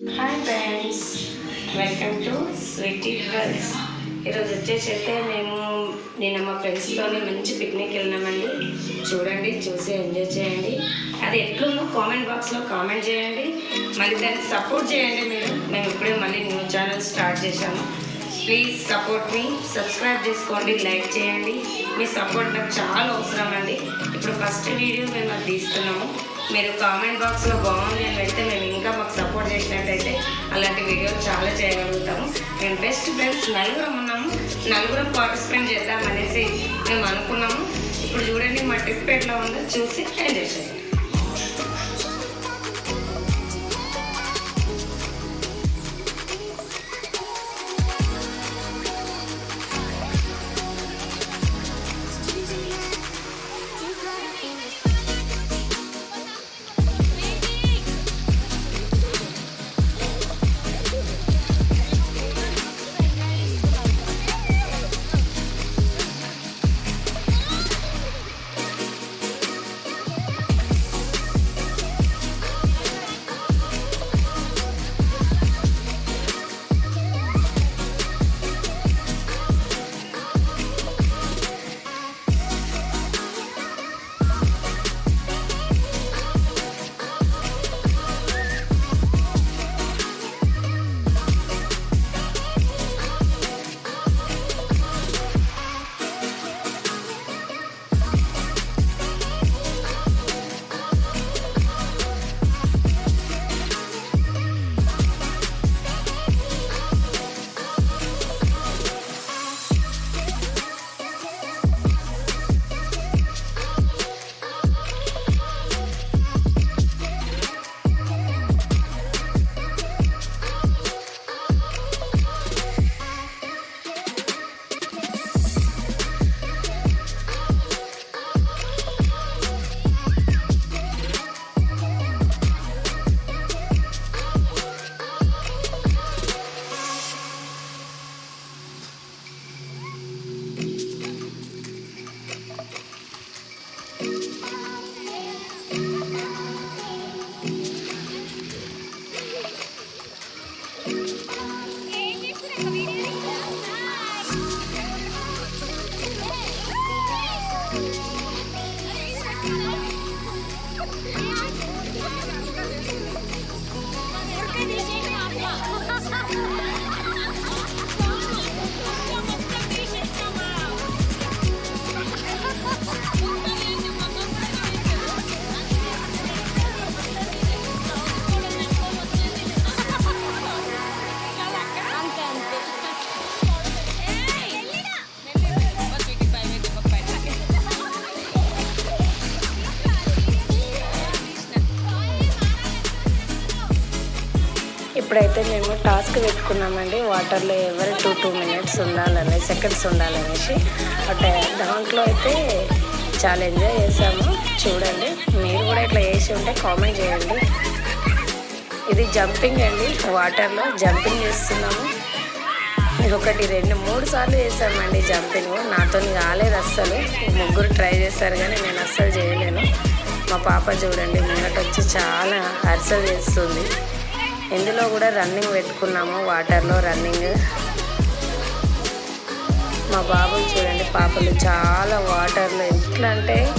Hi friends welcome to sweety girls ఈరోజు వచ్చేసైతే మేము నిన్న మా ఫ్రెండ్స్తో మంచి పిక్నిక్ వెళ్ళినామండి చూడండి చూసి ఎంజాయ్ చేయండి. అది ఎట్లుందో కామెంట్ బాక్స్లో కామెంట్ చేయండి. మళ్ళీ దాన్ని సపోర్ట్ చేయండి మీరు. మేము ఇప్పుడే మళ్ళీ న్యూ ఛానల్ స్టార్ట్ చేశాము. ప్లీజ్ సపోర్ట్ మీ సబ్స్క్రైబ్ చేసుకోండి లైక్ చేయండి. మీ సపోర్ట్ నాకు చాలా అవసరం అండి ఇప్పుడు ఫస్ట్ వీడియో మేము అది తీస్తున్నాము మీరు కామెంట్ బాక్స్లో బాగుంది అని పెడితే మేము ఇంకా మాకు సపోర్ట్ చేసినట్టయితే అలాంటి వీడియోలు చాలా చేయగలుగుతాము. మేము బెస్ట్ ఫ్రెండ్స్ నలుగురం ఉన్నాము. నలుగురం పార్టిసిపేట్ చేద్దాం అనేసి మేము అనుకున్నాము. ఇప్పుడు చూడండి మా ట్రిప్ ఎట్లా ఉందో చూసి ఎంజాయ్ చేయండి. ఇప్పుడైతే మేము టాస్క్ పెట్టుకున్నామండి. వాటర్లో ఎవరి టూ టూ మినిట్స్ ఉండాలని సెకండ్స్ ఉండాలనేసి. అంటే దాంట్లో అయితే చాలా ఎంజాయ్ చేసాము చూడండి మీరు కూడా ఇట్లా చేసి ఉంటే కామెంట్ చేయండి. ఇది జంపింగ్ అండి. వాటర్లో జంపింగ్ చేస్తున్నాము. ఒకటి రెండు మూడు సార్లు చేసామండి జంపింగ్. నాతో కాలేదు అస్సలు. ముగ్గురు ట్రై చేశారు కానీ నేను అస్సలు చేయలేను. మా పాప చూడండి ముంగట వచ్చి చాలా అరిసెలు చేస్తుంది. ఇందులో కూడా రన్నింగ్ పెట్టుకున్నాము వాటర్లో రన్నింగ్. మా బాబులు చూడండి పాపలు చాలా వాటర్లో ఎట్లా అంటే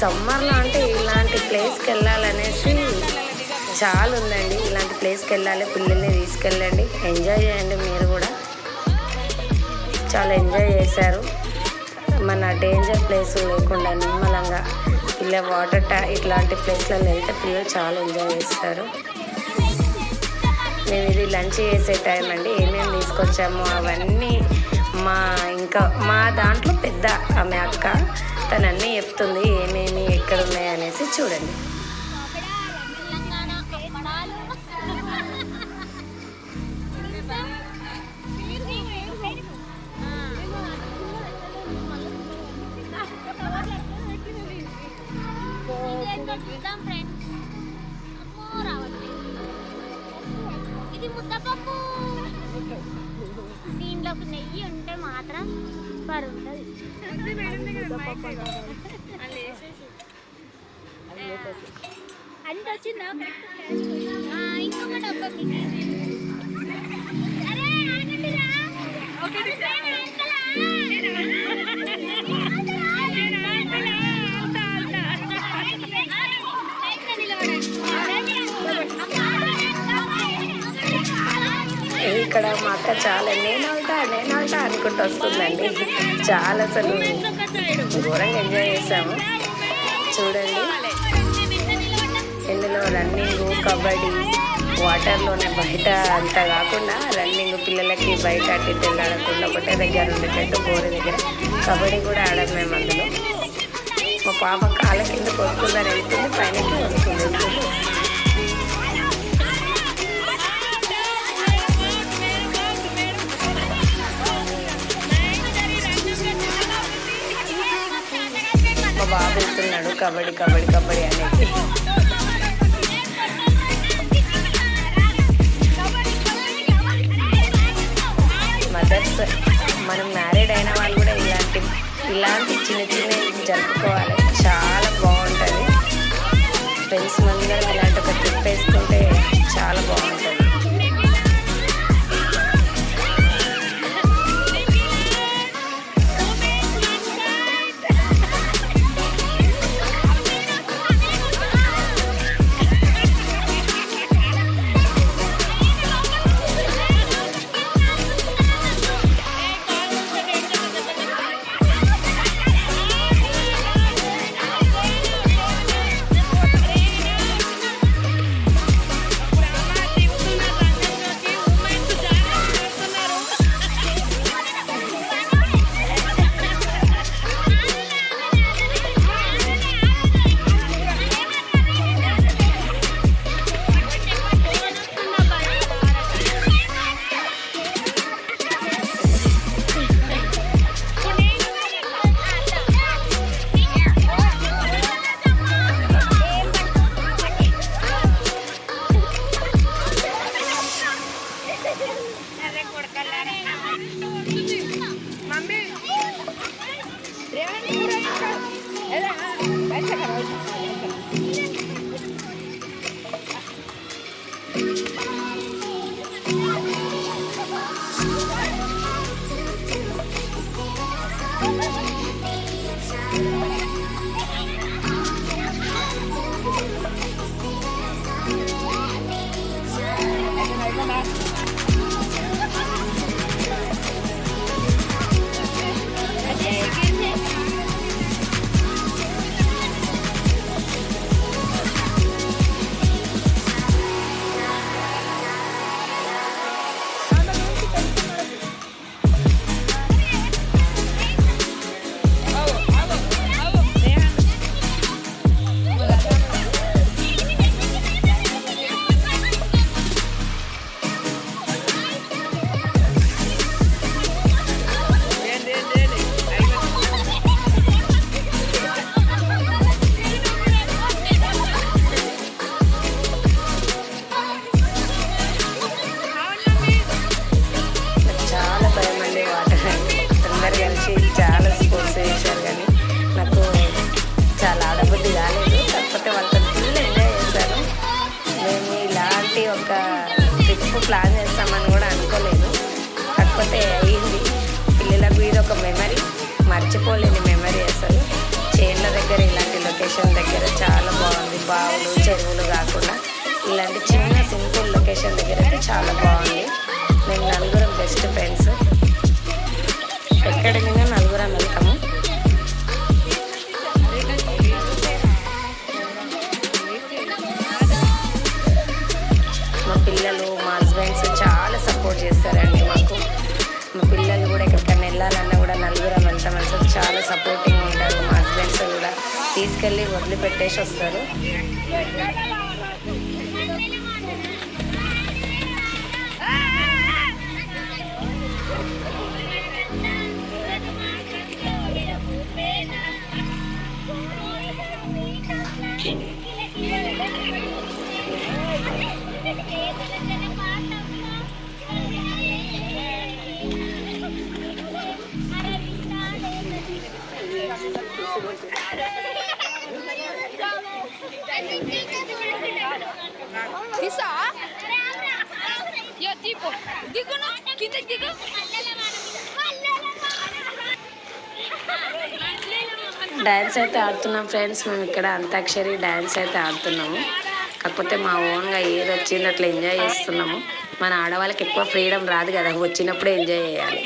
సమ్మర్లో అంటే ఇలాంటి ప్లేస్కి వెళ్ళాలనేసి చాలా ఉందండి. ఇలాంటి ప్లేస్కి వెళ్ళాలి పిల్లల్ని తీసుకెళ్ళండి. ఎంజాయ్ చేయండి మీరు కూడా. చాలా ఎంజాయ్ చేశారు. మన డేంజర్ ప్లేస్ లేకుండా నిమ్మలంగా ఇలా వాటర్ ట్యా ఇట్లాంటి ప్లేస్లలో వెళ్తే పిల్లలు చాలా ఎంజాయ్ చేస్తారు. మేము ఇది లంచ్ చేసే టైం అండి. ఏమేమి తీసుకొచ్చామో అవన్నీ మా ఇంకా మా దాంట్లో పెద్ద ఆమె అక్క తనన్నీ చెప్తుంది ఏమేమి ఎక్కడ ఉన్నాయి అనేసి చూడండి. ఇక్కడ మా అక్క చాలా నేను అవుతా నేను అవుతా అనుకుంటూ వస్తుందండి. చాలా అసలు ఘోరంగా ఎంజాయ్ చేసాము చూడండి. రన్నింగ్ కబడ్డీ వాటర్లోనే బయట అంతా కాకుండా రన్నింగ్ పిల్లలకి బయట అటు ఇటు వెళ్ళాడకుండా ఒకటే దగ్గర ఉండేటట్టు బోరు దగ్గర కబడ్డీ కూడా ఆడాం మేము అందులో. మా పాప కాళ్ళ కింద వస్తుందని వెళ్తుంది పైనకి వస్తుంది మా బాబు వెళ్తున్నాడు కబడ్డీ కబడ్డీ కబడ్డీ అనేది మనం మ్యారీడ్ అయిన వాళ్ళు కూడా ఇలాంటి ఇలాంటి చిన్న చిన్న జరుపుకోవాలి. నాకు తీసుకెళ్ళి వదిలిపెట్టేసి వస్తారు. తీసా దీపు దిగును కింద దిగు. డ్యాన్స్ అయితే ఆడుతున్నాం ఫ్రెండ్స్. మేము ఇక్కడ అంతాక్షరి డ్యాన్స్ అయితే ఆడుతున్నాము కాకపోతే మా ఓన్గా ఏది వచ్చింది అట్లా ఎంజాయ్ చేస్తున్నాము. మన ఆడవాళ్ళకి ఎక్కువ ఫ్రీడమ్ రాదు కదా. వచ్చినప్పుడే ఎంజాయ్ చేయాలి.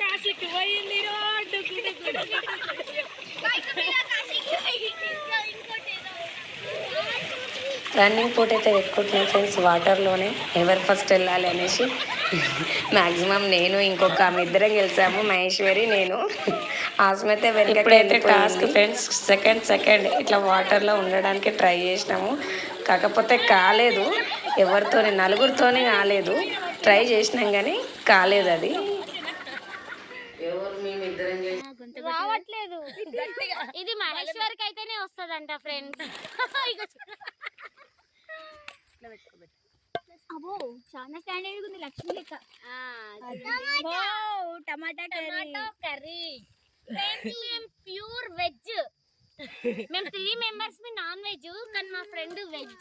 కాశీకి పోయింది రన్నింగ్ పూట అయితే పెట్టుకుంటున్నాం ఫ్రెండ్స్ వాటర్లోనే. ఎవరు ఫస్ట్ వెళ్ళాలి అనేసి. మ్యాక్సిమం నేను ఇంకొక ఆమె ఇద్దరం గెలిచాము. మహేశ్వరి నేను. ఆస్మైతే ఇప్పుడైతే టాస్క్ ఫ్రెండ్స్ సెకండ్ సెకండ్ ఇట్లా వాటర్లో ఉండడానికి ట్రై చేసినాము. కాకపోతే కాలేదు. ఎవరితోని నలుగురితోనే కాలేదు. ట్రై చేసినాం కానీ కాలేదు అది. ఇది మహేశ్వరికి అయితేనే వస్తుందంట ఫ్రెండ్స్ అబ్బో చాలా స్టాండర్డ్ ఉంది లక్ష్మి లెక్క. Tomato tomato curry. మేము ప్యూర్ వెజ్ మేము త్రీ మెంబర్స్ మీ నాన్ వెజ్ కానీ మా ఫ్రెండ్ వెజ్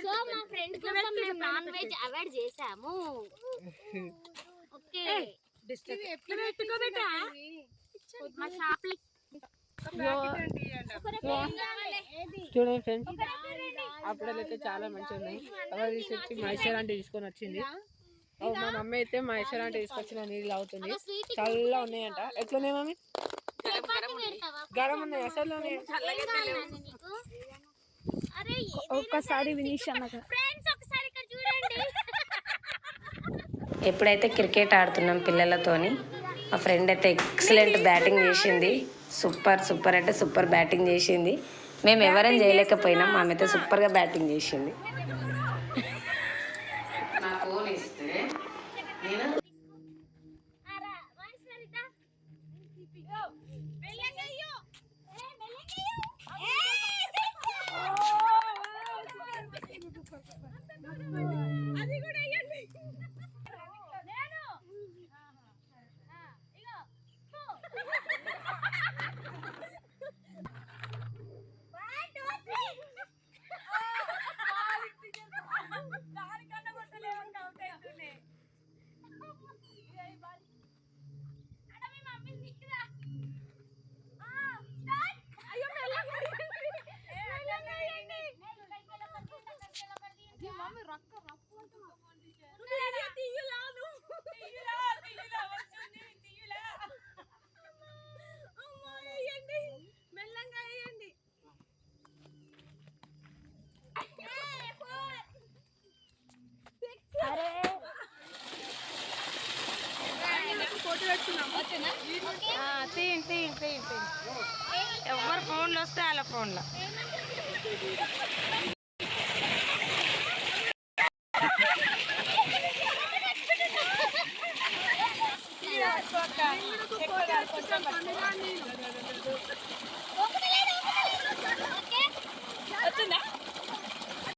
సో మా ఫ్రెండ్ కోసం మేము నాన్ వెజ్ అవాయిడ్ చేసాము ఓకే మా షాప్ చూడండి ఫ్రెండ్స్ అప్పుడైతే అయితే చాలా మంచిగా ఉన్నాయి. అలా తీసుకొచ్చి మహేశ్వర్ అంటే తీసుకొని వచ్చింది. మా మమ్మీ అయితే మహేశ్వర్ అంటే తీసుకొచ్చిన నీళ్ళు అవుతుంది. చల్లగా ఉన్నాయంట. ఎట్లున్నాయి మమ్మీ? గరం ఉన్నాయి అసలు ఒక్కసారి వినీష్ అన్నగా. ఫ్రెండ్స్ ఒకసారి ఇక్కడ చూడండి. ఎప్పుడైతే క్రికెట్ ఆడుతున్నాం పిల్లలతోని మా ఫ్రెండ్ అయితే ఎక్సలెంట్ బ్యాటింగ్ చేసింది. సూపర్ సూపర్ అంటే సూపర్ బ్యాటింగ్ చేసింది. మేము ఎవరం చేయలేకపోయినాం ఆమె అయితే సూపర్గా బ్యాటింగ్ చేసింది. నా ఫోన్ ఇస్తే నేను తీయండి తీయండి తీయండి ఎవరు ఫోన్లు వస్తే వాళ్ళ ఫోన్లో.